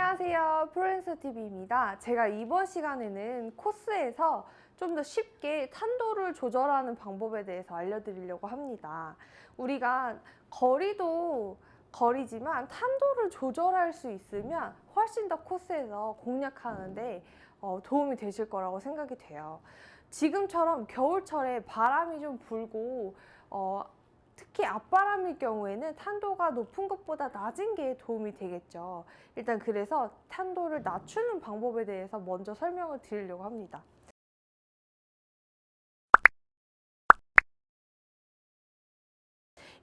안녕하세요. 프로랜서TV입니다. 제가 이번 시간에는 코스에서 좀 더 쉽게 탄도를 조절하는 방법에 대해서 알려드리려고 합니다. 우리가 거리도 거리지만 탄도를 조절할 수 있으면 훨씬 더 코스에서 공략하는데 어, 도움이 되실 거라고 생각이 돼요. 지금처럼 겨울철에 바람이 좀 불고 어, 특히 앞바람일 경우에는 탄도가 높은 것보다 낮은 게 도움이 되겠죠. 일단 그래서 탄도를 낮추는 방법에 대해서 먼저 설명을 드리려고 합니다.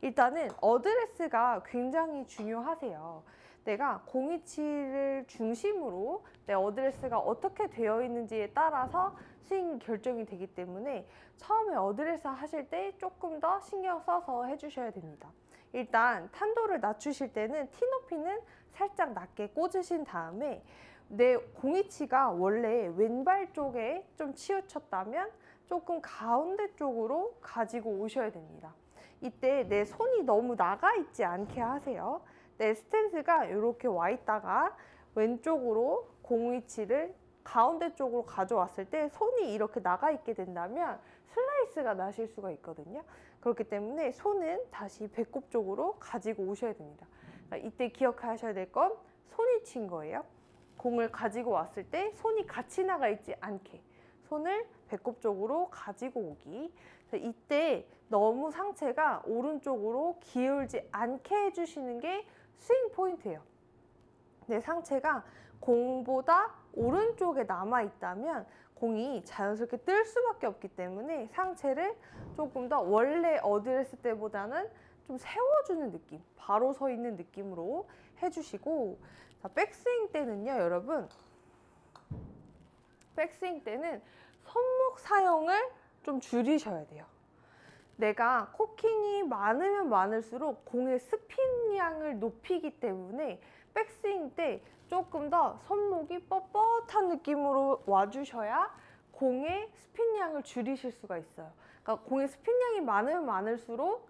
일단은 어드레스가 굉장히 중요하세요. 내가 027을 중심으로 내 어드레스가 어떻게 되어 있는지에 따라서 스윙 결정이 되기 때문에 처음에 어드레스 하실 때 조금 더 신경 써서 해주셔야 됩니다. 일단 탄도를 낮추실 때는 티 높이는 살짝 낮게 꽂으신 다음에 내 공이치가 원래 왼발 쪽에 좀 치우쳤다면 조금 가운데 쪽으로 가지고 오셔야 됩니다. 이때 내 손이 너무 나가 있지 않게 하세요. 내 스탠스가 이렇게 와 있다가 왼쪽으로 공위치를 가운데 쪽으로 가져왔을 때 손이 이렇게 나가 있게 된다면 슬라이스가 나실 수가 있거든요. 그렇기 때문에 손은 다시 배꼽 쪽으로 가지고 오셔야 됩니다. 그러니까 이때 기억하셔야 될 건 손이 친 거예요. 공을 가지고 왔을 때 손이 같이 나가 있지 않게 손을 배꼽 쪽으로 가지고 오기. 이때 너무 상체가 오른쪽으로 기울지 않게 해주시는 게 스윙 포인트예요. 내 상체가 공보다 오른쪽에 남아 있다면 공이 자연스럽게 뜰 수밖에 없기 때문에 상체를 조금 더 원래 어드레스 때보다는 좀 세워주는 느낌, 바로 서 있는 느낌으로 해주시고 자, 백스윙 때는요, 여러분. 백스윙 때는 손목 사용을 좀 줄이셔야 돼요. 내가 코킹이 많으면 많을수록 공의 스핀 양을 높이기 때문에 백스윙 때 조금 더 손목이 뻣뻣한 느낌으로 와주셔야 공의 스핀 양을 줄이실 수가 있어요. 그러니까 공의 스핀 양이 많으면 많을수록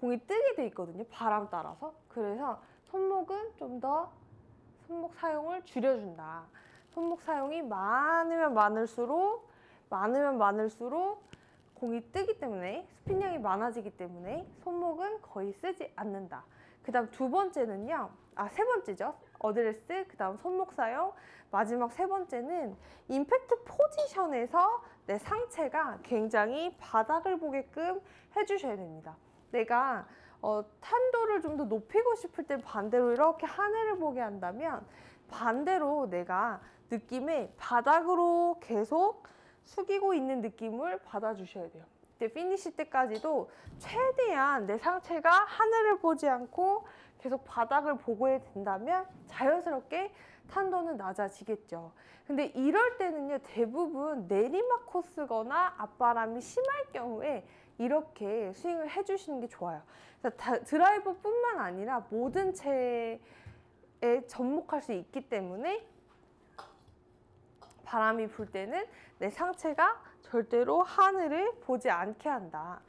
공이 뜨게 돼 있거든요. 바람 따라서. 그래서 손목은 좀 더 손목 사용을 줄여준다. 손목 사용이 많으면 많을수록 많으면 많을수록 공이 뜨기 때문에 스핀량이 많아지기 때문에 손목은 거의 쓰지 않는다. 그 다음 두 번째는요. 아, 세 번째죠. 어드레스, 그 다음 손목 사용. 마지막 세 번째는 임팩트 포지션에서 내 상체가 굉장히 바닥을 보게끔 해주셔야 됩니다. 내가 어, 탄도를 좀 더 높이고 싶을 때 반대로 이렇게 하늘을 보게 한다면 반대로 내가 느낌에 바닥으로 계속 숙이고 있는 느낌을 받아주셔야 돼요. 이때 피니시 때까지도 최대한 내 상체가 하늘을 보지 않고 계속 바닥을 보고 된다면 자연스럽게 탄도는 낮아지겠죠. 근데 이럴 때는요, 대부분 내리막 코스거나 앞바람이 심할 경우에 이렇게 스윙을 해주시는 게 좋아요. 드라이버 뿐만 아니라 모든 채에 접목할 수 있기 때문에 바람이 불 때는 내 상체가 절대로 하늘을 보지 않게 한다.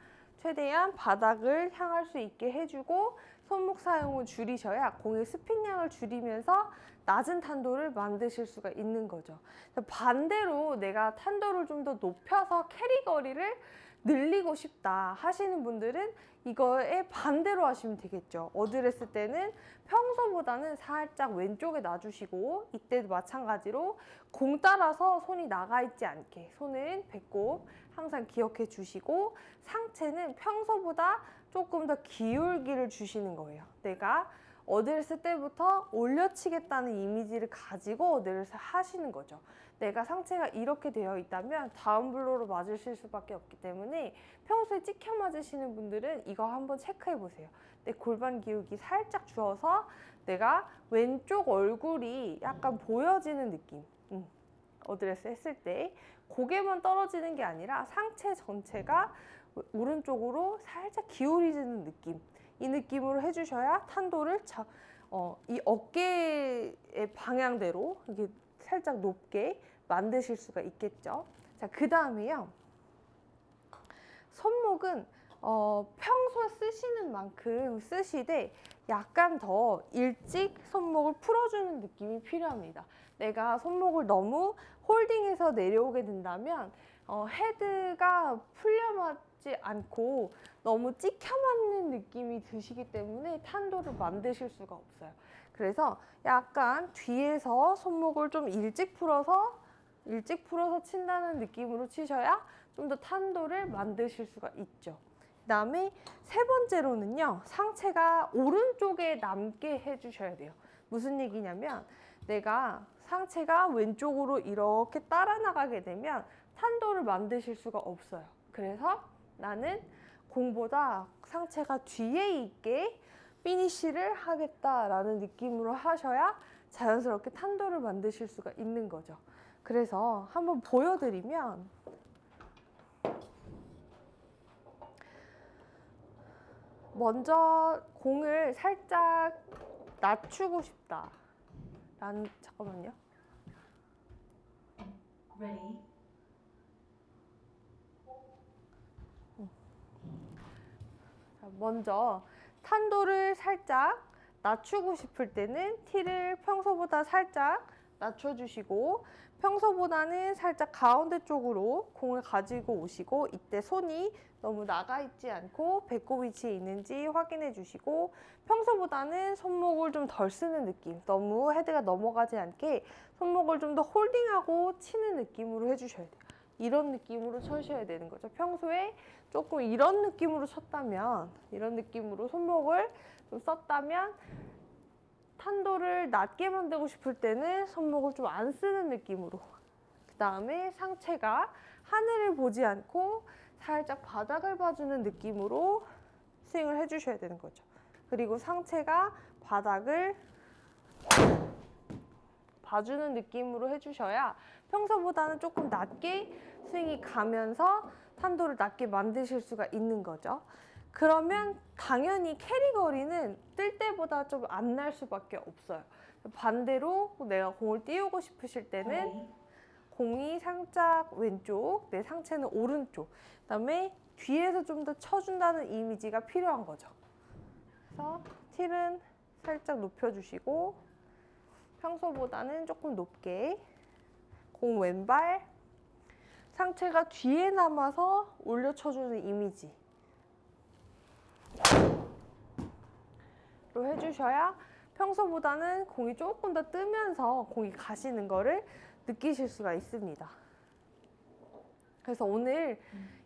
최대한 바닥을 향할 수 있게 해주고 손목 사용을 줄이셔야 공의 스핀량을 줄이면서 낮은 탄도를 만드실 수가 있는 거죠. 반대로 내가 탄도를 좀 더 높여서 캐리 거리를 늘리고 싶다 하시는 분들은 이거에 반대로 하시면 되겠죠. 어드레스 때는 평소보다는 살짝 왼쪽에 놔주시고 이때도 마찬가지로 공 따라서 손이 나가 있지 않게 손은 배꼽 항상 기억해 주시고 상체는 평소보다 조금 더 기울기를 주시는 거예요. 내가 어드레스 때부터 올려치겠다는 이미지를 가지고 어드레스 하시는 거죠. 내가 상체가 이렇게 되어 있다면 다운 블로로 맞으실 수밖에 없기 때문에 평소에 찍혀 맞으시는 분들은 이거 한번 체크해 보세요. 내 골반 기울기 살짝 주어서 내가 왼쪽 얼굴이 약간 보여지는 느낌. 음, 어드레스 했을 때 고개만 떨어지는 게 아니라 상체 전체가 오른쪽으로 살짝 기울이지는 느낌. 이 느낌으로 해주셔야 탄도를 자, 어, 이 어깨의 방향대로 이게 살짝 높게 만드실 수가 있겠죠. 자, 그 다음에요. 손목은 어, 평소 쓰시는 만큼 쓰시되 약간 더 일찍 손목을 풀어주는 느낌이 필요합니다. 내가 손목을 너무 홀딩해서 내려오게 된다면 어, 헤드가 풀려맞지 않고 너무 찍혀 맞는 느낌이 드시기 때문에 탄도를 만드실 수가 없어요. 그래서 약간 뒤에서 손목을 좀 일찍 풀어서 일찍 풀어서 친다는 느낌으로 치셔야 좀 더 탄도를 만드실 수가 있죠. 그다음에 세 번째로는요. 상체가 오른쪽에 남게 해 주셔야 돼요. 무슨 얘기냐면 내가 상체가 왼쪽으로 이렇게 따라 나가게 되면 탄도를 만드실 수가 없어요. 그래서 나는 공보다 상체가 뒤에 있게 피니쉬를 하겠다라는 느낌으로 하셔야 자연스럽게 탄도를 만드실 수가 있는 거죠. 그래서 한번 보여드리면 먼저 공을 살짝 낮추고 싶다. 난 잠깐만요. Ready. 자, 먼저 탄도를 살짝 낮추고 싶을 때는 티를 평소보다 살짝 낮춰주시고 평소보다는 살짝 가운데 쪽으로 공을 가지고 오시고 이때 손이 너무 나가 있지 않고 배꼽 위치에 있는지 확인해 주시고 평소보다는 손목을 좀 덜 쓰는 느낌 너무 헤드가 넘어가지 않게 손목을 좀 더 홀딩하고 치는 느낌으로 해주셔야 돼요. 이런 느낌으로 쳐셔야 되는 거죠. 평소에 조금 이런 느낌으로 쳤다면 이런 느낌으로 손목을 좀 썼다면 탄도를 낮게 만들고 싶을 때는 손목을 좀 안 쓰는 느낌으로 그 다음에 상체가 하늘을 보지 않고 살짝 바닥을 봐주는 느낌으로 스윙을 해주셔야 되는 거죠 그리고 상체가 바닥을 봐주는 느낌으로 해주셔야 평소보다는 조금 낮게 스윙이 가면서 탄도를 낮게 만드실 수가 있는 거죠. 그러면 당연히 캐리 거리는 뜰 때보다 좀 안 날 수밖에 없어요. 반대로 내가 공을 띄우고 싶으실 때는 Ready. 공이 살짝 왼쪽, 내 상체는 오른쪽. 그다음에 뒤에서 좀 더 쳐준다는 이미지가 필요한 거죠. 그래서 틸은 살짝 높여주시고 평소보다는 조금 높게 공 왼발 상체가 뒤에 남아서 올려쳐주는 이미지 로 해주셔야 평소보다는 공이 조금 더 뜨면서 공이 가시는 거를 느끼실 수가 있습니다. 그래서 오늘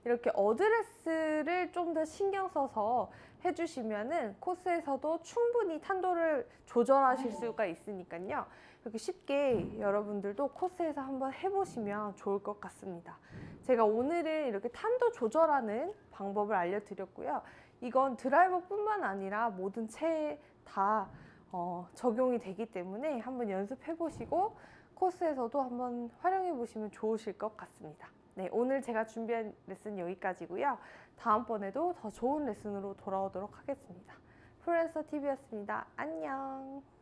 이렇게 어드레스를 좀 더 신경 써서 해주시면은 코스에서도 충분히 탄도를 조절하실 수가 있으니까요. 이렇게 쉽게 여러분들도 코스에서 한번 해보시면 좋을 것 같습니다. 제가 오늘은 이렇게 탄도 조절하는 방법을 알려드렸고요. 이건 드라이버뿐만 아니라 모든 채에 다 어, 적용이 되기 때문에 한번 연습해 보시고 코스에서도 한번 활용해 보시면 좋으실 것 같습니다. 네, 오늘 제가 준비한 레슨 여기까지고요. 다음번에도 더 좋은 레슨으로 돌아오도록 하겠습니다. 프로레서 TV였습니다. 안녕.